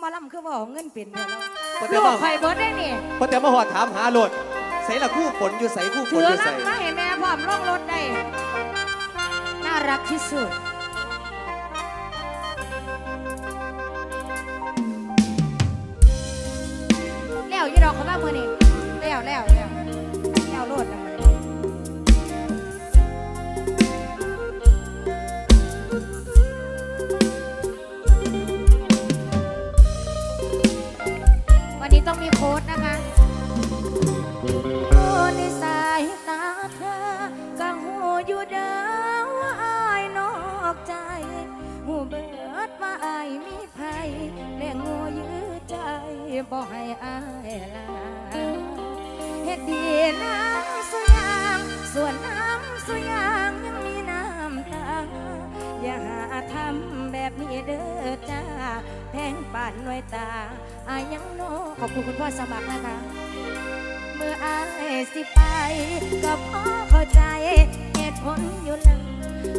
หมาลำคือว่าเอาเงินเป็นเด้อบ่เราแต่ลูว่ากไข่เบิดได้นี่พอแต่มาหอดถามหาโลดใส่ละคู่ฝนอยู่ใส่คู่ฝถืนออยู่ใส่ลำมาให้แม่พร้อมล่องรถได้ น่ารักที่สุด บ่ให้อายลาเฮ็ดดีน้ำสุยางส่วนน้ำสุยางยังมีน้ำตา อย่าหาทำแบบนี้เด้อจ้าแพงปานหน่วยตาอายังโนขอบคุณคุณพ่อสมัครนะคะ เมื่ออายสิไป ก็พอเข้าใจเหตุผลอยู่แล้ว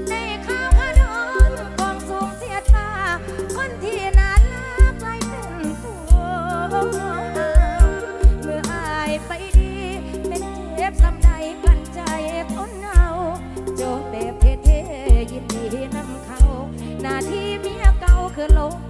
ในข่าวขนอนกองสูงเสียตา คนที่น่ารักกลายเป็น เมื่ออายไปดีเป็นเจ็บสำใดกันใจทนเอาโจบแบบเท่ๆยินดีนำเขา หน้าที่เมียเก่าคือลง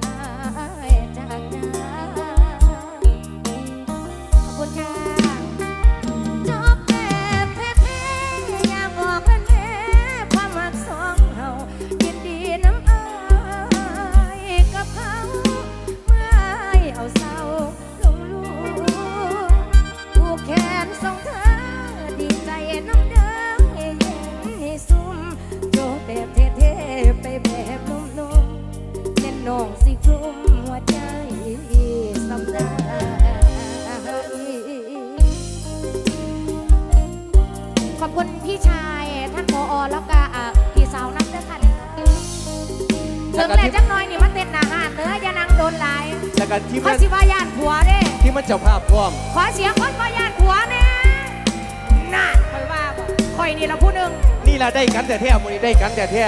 หัวใจสำได้ขอบคุณพี่ชายท่านผอแล้วก็อะพี่สาวนักเด้อค่ะถึงแล้วจังน้อยนี่มาเต้นอาหารเด้ออย่านั่งโดนหลายแล้วกันที่เขามันสิว่าย่านผัวเด้ ที่มันเจ้าภาพพร้อม ขอเสียงคนว่าย่านผัวแน่น่าคอยว่าบ่คอยนี่ละผู้หนึ่งนี่ละได้กันแต่แท้มื้อนี้ได้กันแต่แท้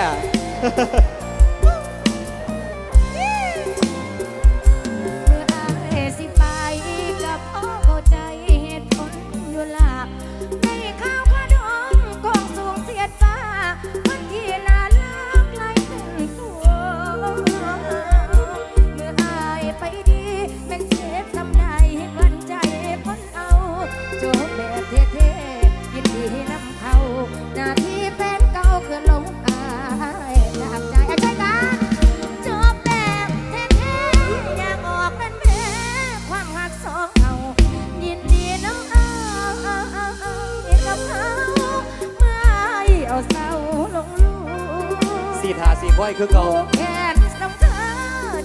สีทาสีพ้อยคือเก่าแขนน้ำเธอ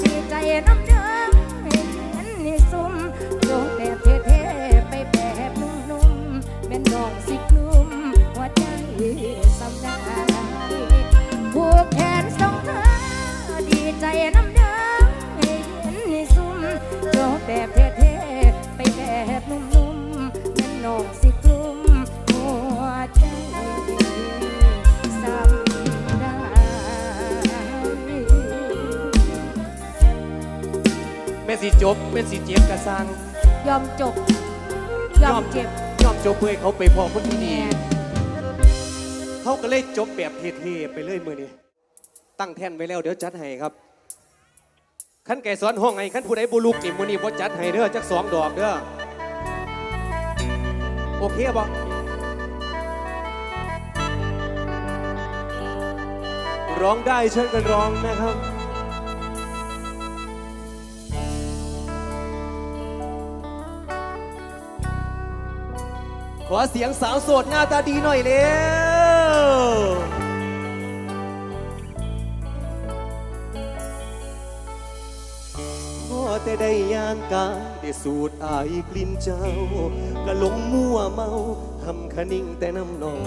ดีใจน้ำเธอเห็นนี่ซุ่มโยกแบบเท่ๆ แม่สิจบแม่สิเจ็บกระซังยอมจบ ยอมเจ็บยอมจบเพื่อให้เขาไปพอคนที่ดีแน่เขาก็เลยจบแบบเท่ๆไปเลยมือนี้ตั้งแท่นไว้แล้วเดี๋ยวจัดให้ครับขั้นแก่สอนห้องไงขั้นผู้ใดบุลุกนี่มือนี้บ่จัดให้เด้อจักสองดอกเด้อโอเคบ่ร้องได้เชิญกันร้องนะครับ ขอเสียงสาวโสดหน้าตาดีหน่อยเร็วพอแต่ได้ย่างกายได้สูดอายกลิ่นเจ้า ก็หลงมั่วเมาทำคะนิ่งแต่น้ำนอง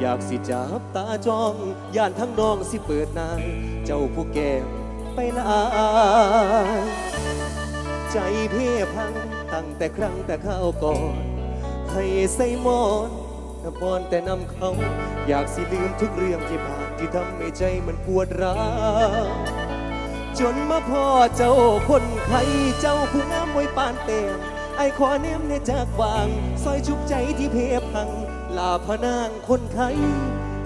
อยากสิจับตาจ้อง ย่านทั้งน้องสิเปิดนายเจ้าผู้แก้มไปลายใจเพ่พังตั้งแต่ครั้งแต่ข้าวก่อน ให้ใส่มอนถ้าปอนแต่นำเขา อยากสิลืมทุกเรื่องที่ผ่านที่ทำให้ใจมันปวดร้าวจนมาพ่อเจ้าคนไข้เจ้าผู้งามไว้ปานเต็มไอขอเนมในจากวางซอยชุบใจที่เพพัง ลาพนางคนไข้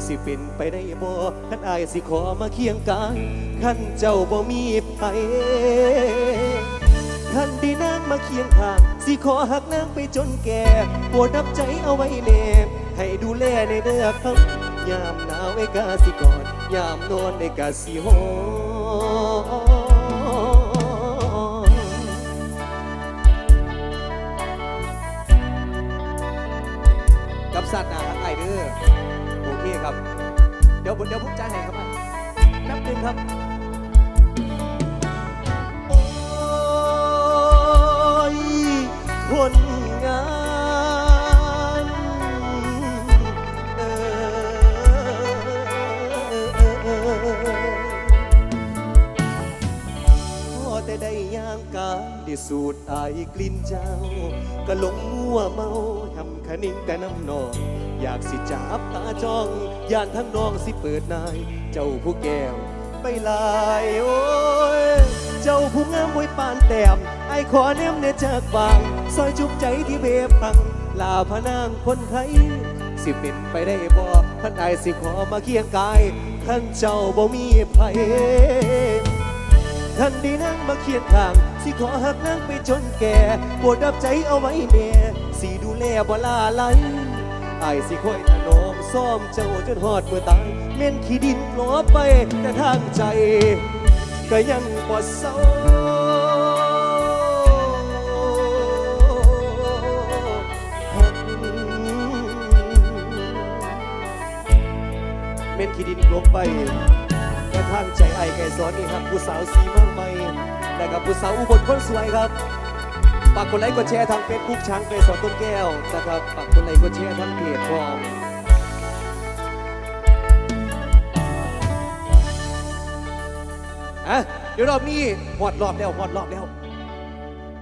สิเป็นไปได้บ่ท่านอายสิขอมาเคียงกายท่านเจ้าบ่มีไผ ท่านดีนางมาเคียงข้าง สิขอหักนางไปจนแก่ปวดดับใจเอาไว้แนบให้ดูแลในเด้อครับ ยามหนาวไอ้กาสิกอดยามนอนไอ้กาสิหอมกับสัตว์นาทั้งไอเด้อโอเคครับ เดี๋ยวผมเดี๋ยวผมจ่ายให้ครับแป๊บนึงครับ ย่างกายได้สูดอายกลิ่นเจ้า ก็หลงมัวเมาทำคะนิ่งแต่น้ำนอง อยากสิจับตาจ้องย่านทั้งน้องสิเปิดนาย เจ้าผู้แก้วไปลายโอ้ยเจ้าผู้งามไว้ปานแต้มไอขอเนมเนจากบางซอยจุบใจที่เบบพัง ลาพนางคนไทยสิเป็นไปได้บ่ท่านไอสิขอมาเคียงกายท่านเจ้าบ่มีไผ ท่านดีนั่งมาเคียงข้าง สิขอหักนั่งไปจนแก่ปวดดับใจเอาไว้แน่สิดูแลบ่ลาไหลไอ้สิคอยถนอมซ่อมเจ้าจนหอดเมื่อตายเม่นขี้ดินหลอไปแต่ทางใจ ก็ยังบ่เศร้าเม่นขี้ดินกลบไปกระทั่งใจไอ้ไก่สอนนี่ครับผู้สาวสีมือง ใหม่และกับผู้สาวอุบลคนสวยครับฝากกดไลค์กดแชร์ทางเฟซบุ๊กช้างไก่สอนต้นแก้วนะครับฝากกดไลค์กดแชร์ทางเพจพร้อมอะเดี๋ยวรอบนี้หอดรอบแล้วหอดรอบแล้ว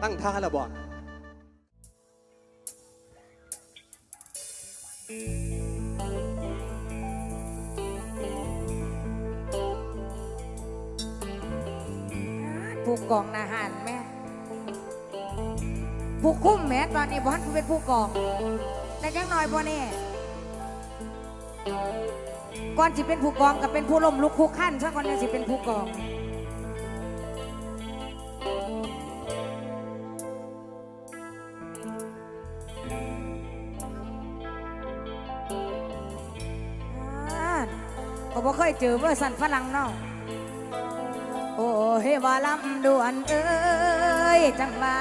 ตั้งท่าแล้วบอก ผู้กองนาหารแม่ผู้คุ้มแม่ตอนนี้บอสเป็นผู้กองแต่ยังน้อยบ่แน่ก่อนสิเป็นผู้กองกับเป็นผู้ล้มลุกคุกขั้นซะก่อนเนี่ยสิเป็นผู้กองก็บ่เคยเจอเวอร์สันฝรั่งเนาะ โอ้เฮว่าลำด่วนเอ้ย จังว่า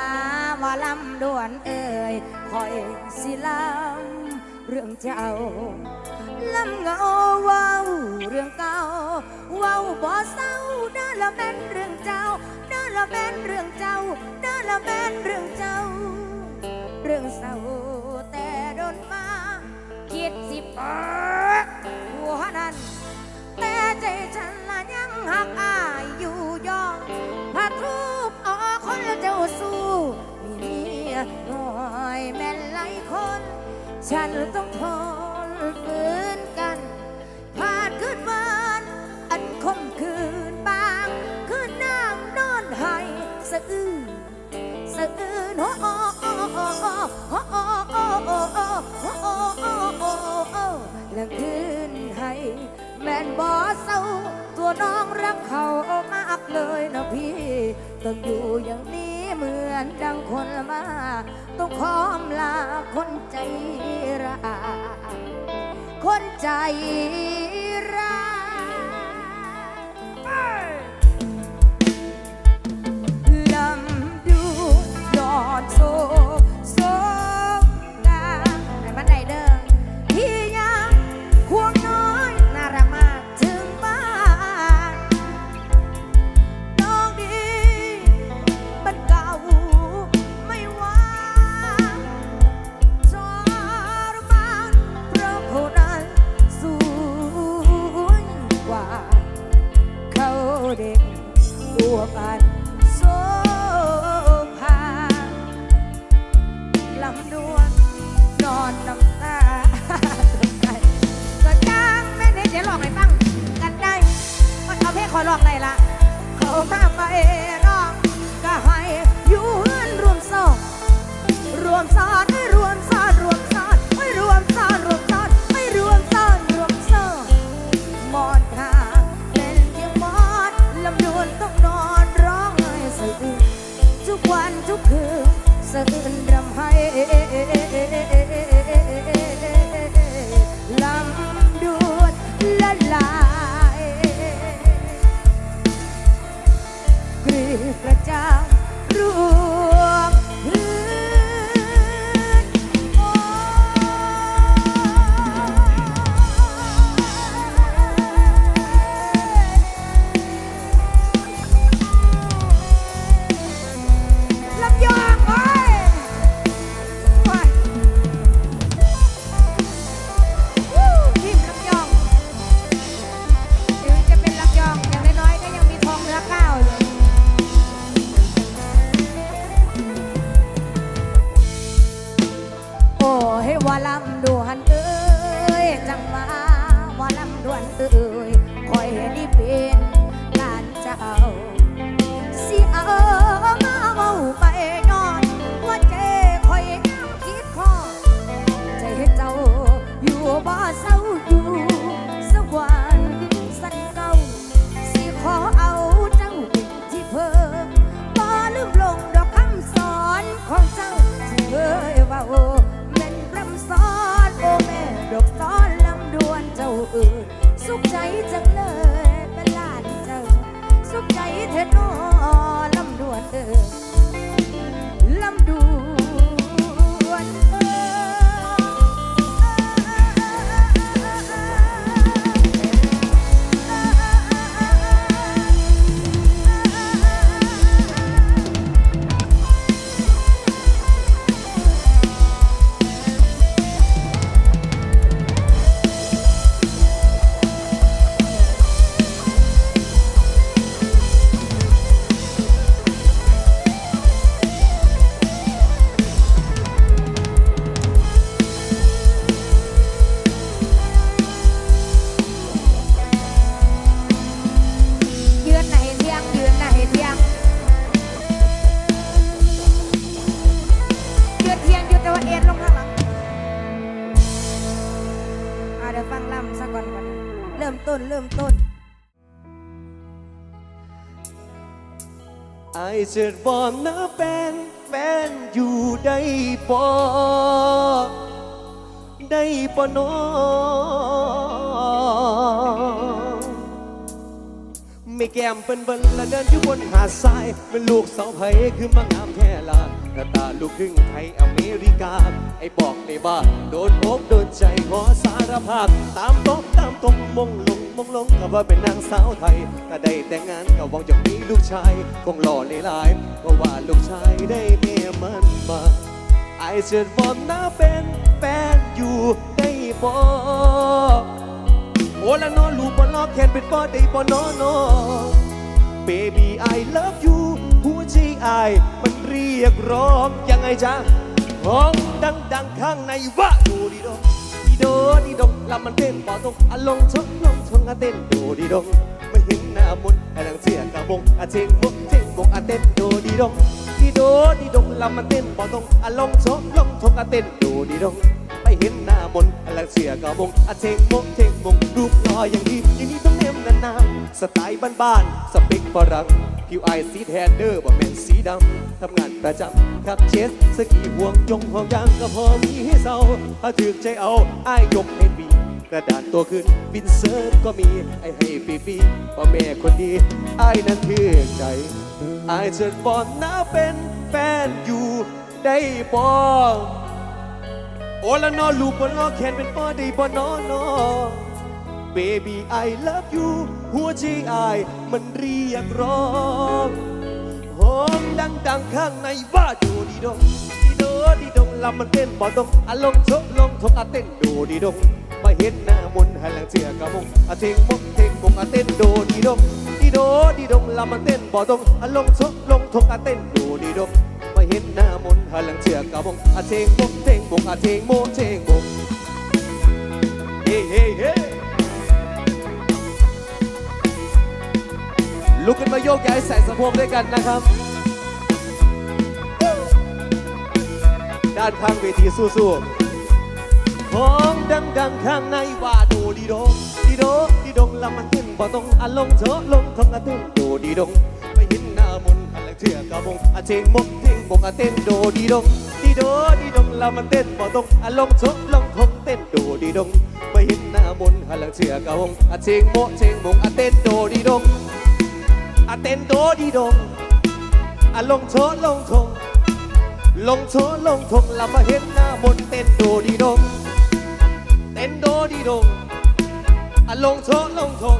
ว่าลำด่วนเอ้ยคอยสิลำเรื่องเจ้าลำเงาเว้าเรื่องเก่าเว้าบ่เศร้าเด้อละแม่นเรื่องเจ้าเด้อละแม่นเรื่องเจ้าเด้อละแม่นเรื่องเจ้า เรื่องเศร้าแต่โดนมาคิดสิเปิดหัวนั้นแต่ใจฉันละยังหักอายอยู่ ฉันต้องทนฝืนกันผ่านคืนวันอันคมคืนบางคืนนางนอนให้สะอื้นสะอื้นโอ้โอ้โอ้โอ้โอ้โอ้โอ้โอ้โอ้โอ้โอ้โอ้โอ้โอ้แล้วคืนให้แม่นบอเศร้าตัวน้องรักเขามากเลยนะพี่ต้องอยู่อย่างนี้ มือนดังคนมาต้องขอมลาคนใจร้ายคนใจร้าย ต้นเริ่มต้น ไอเจิดบอมนะเป็นแฟนอยู่ได้ปอได้ปอนอไม่แก้มเป็นเบิ้ลและเดินอยู่บนหาดทรายเป็นลูกเสาไผ่คือมางามแค่ลา หน้าตาลูกครึ่งไทยอเมริกา ไอ้บอกในบ้านโดนอกโดนใจขอสารภาพ ตามตรงตามตรงมงลงมงลงกับว่าเป็นนางสาวไทยถ้าได้แต่งงานก็หวังจะมีลูกชาย คงหล่อหลายเพราะว่าลูกชายได้เมียมันมา ไอเจิดบอมนะเป็นแฟนอยู่ได้บ่โอ้ละนอนลูกบอลล็อกแขนเป็นป้อได้บ่นอนอ Baby I love you หัวใจอายมันเรียกร้องยังไงจ๊ะร้องดังดังๆข้างในว่าดูดิดงดีโดดีดงลำมันเต้นปอตรงอะลงชกลงชงอะเต้นดูดีดงมันเห็นหน้ามนต์ไอ้นางเสียกระบงอะเชงบกเชงบกอะเต้นดูดีดงดีโดดีดงลำมันเต้นปอตรงอะลงชกลงชงอะเต้นดูดีดงไปเห็นหน้ามนต์อะไรเสียกระบงอาเชงมงเชงมงรูปหล่ออย่างดีอย่างนี้ต้องเนมนานๆสไตล์บ้านๆสเปกฝรั่ง ผิวไอสีแทนเดอร์บ่แม่นสีดำทำงานประจำขับเชสสกีห่วงจงห่วงยางก็พอมีให้เศร้าถ้าถึกใจเอาไอ้ยกให้ปีกระดานตัวขึ้นบินเซิร์ฟก็มีไอ้ให้ปีปีพ่อแม่คนดีไอ้นั้นถือใจไอ้เชิญบอลน้าเป็นแฟนอยู่ได้บ่โอละนอลูกบนลอแขนเป็นป้อได้บ่นอนอ Baby I love you หัวใจอายมันเรียกร้องห้อมดังดังๆข้างในว่าดูดีดงดีโดดีดงลำมันเต้นบ่ตรงอะลงโชะลงทงอะเต้นดูดีดงมาเห็นหน้ามนต์ให้หลังเสียกระมงอะเทงมกเทงมงอะเต้นดูดีดงดีโดดีดงลำมันเต้นบ่ตรงอะลงโชะลงทงอะเต้นดูดีดงมาเห็นหน้ามนต์หาหลังเชือกกะบงอาเทงบกเทงบกอาเทงโมเทงบกเฮ้เฮ้เฮ้ ลุกขึ้นมาโยกย้ายใส่สะโพกด้วยกันนะครับ ด้านข้างเวทีสู้ๆห้องดังๆข้างในว่าดูดีดงดีโดดีดงลำมันเต้นบ่ตรงอะลงเถอะลงทงอะเต้นดูดีดงไม่เห็นหน้ามนต์หาหลังเชือกเถื่อกะบงอะเจงมกเทงบกอะเต้นโดดีดงดีโดดีดงแล้วมันเต้นบ่ตรงอะลงชกลงทงเต้นโดดีดงไปเห็นหน้ามนต์หันหลังเถื่อกะบงอะเจงโมเจงบงอะเต้นโดดีดง อะเต้นโดดีดงอะลงโชลงทง ลงโชลงทงแล้วมาเห็นหน้ามนเต้นโดดีดง เต้นโดดีดงอะลงโชลงทง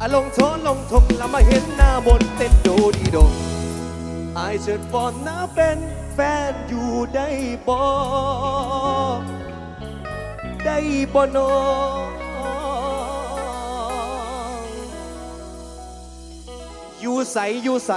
อะลงโชลงทงแล้วมาเห็นหน้ามนเต้นโดดีดงไอายเชิญฟอนนะเป็นแฟนอยู่ได้บ่ได้บ่นอ อยู่ใสอยู่ใส